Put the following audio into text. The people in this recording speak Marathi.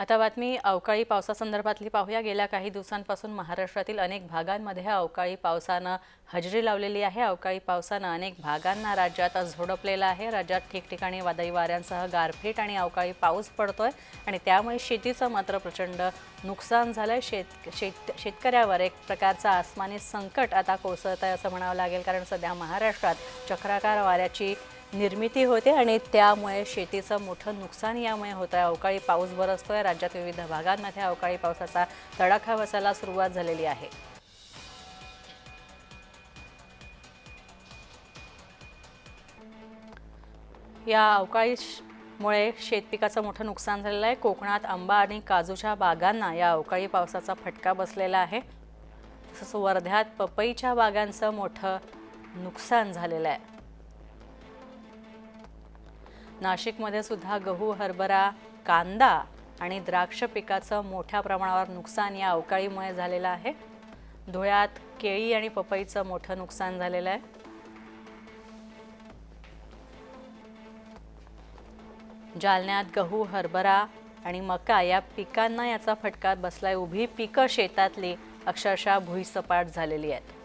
आता बातमी अवकाळी पावसासंदर्भातली पाहूया. गेल्या काही दिवसांपासून महाराष्ट्रातील अनेक भागांमध्ये अवकाळी पावसानं हजेरी लावलेली आहे. अवकाळी पावसानं अनेक भागांना राज्यात झोडपलेलं आहे. राज्यात ठिकठिकाणी वादळी वाऱ्यांसह गारपीट आणि अवकाळी पाऊस पडतोय आणि त्यामुळे शेतीचं मात्र प्रचंड नुकसान झालं आहे शेत शेत शेतकऱ्यावर एक प्रकारचं आसमानी संकट आता कोसळत आहे असं म्हणावं लागेल कारण सध्या महाराष्ट्रात चक्राकार वाऱ्याची निर्मिती होते आणि त्यामुळे शेतीचं मोठं नुकसान यामुळे होत आहे. अवकाळी पाऊस बरसतोय राज्यात विविध भागांमध्ये अवकाळी पावसाचा तडाखा बसायला सुरुवात झालेली आहे. या अवकाळीमुळे शेतपिकाचं मोठं नुकसान झालेलं आहे. कोकणात आंबा आणि काजूच्या बागांना या अवकाळी पावसाचा फटका बसलेला आहे. तसंच वर्ध्यात पपईच्या बागांचं मोठं नुकसान झालेलं आहे. नाशिकमध्ये सुद्धा गहू हरभरा कांदा आणि द्राक्ष पिकाचं मोठ्या प्रमाणावर नुकसान या अवकाळीमुळे झालेलं आहे. धुळ्यात केळी आणि पपईचं मोठं नुकसान झालेलं आहे. जालन्यात गहू हरभरा आणि मका या पिकांना याचा फटका बसलाय. उभी पिकं शेतातली अक्षरशः भुईसपाट झालेली आहेत.